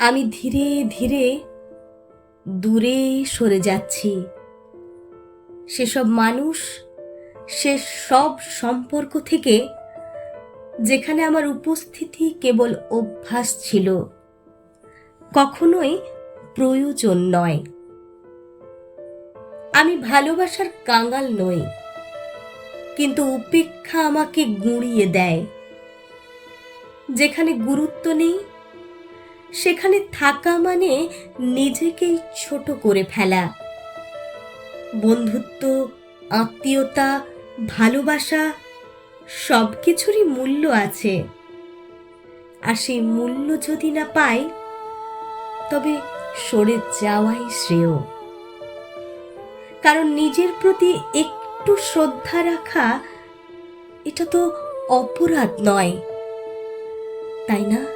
আমি ধীরে ধীরে দূরে সরে যাচ্ছি। সেসব মানুষ সে সব সম্পর্ক থেকে যেখানে আমার উপস্থিতি কেবল অভ্যাস ছিল, কখনোই প্রয়োজন নয়। আমি ভালোবাসার কাঙ্গাল নই, কিন্তু উপেক্ষা আমাকে গুঁড়িয়ে দেয়। যেখানে গুরুত্ব নেই সেখানে থাকা মানে নিজেকেই ছোট করে ফেলা। বন্ধুত্ব, আত্মীয়তা, ভালোবাসা সব কিছুরই মূল্য আছে। আর সেই মূল্য যদি না পাই, তবে সরে যাওয়াই শ্রেয়। কারণ নিজের প্রতি একটু শ্রদ্ধা রাখা, এটা তো অপরাধ নয়। তাই না?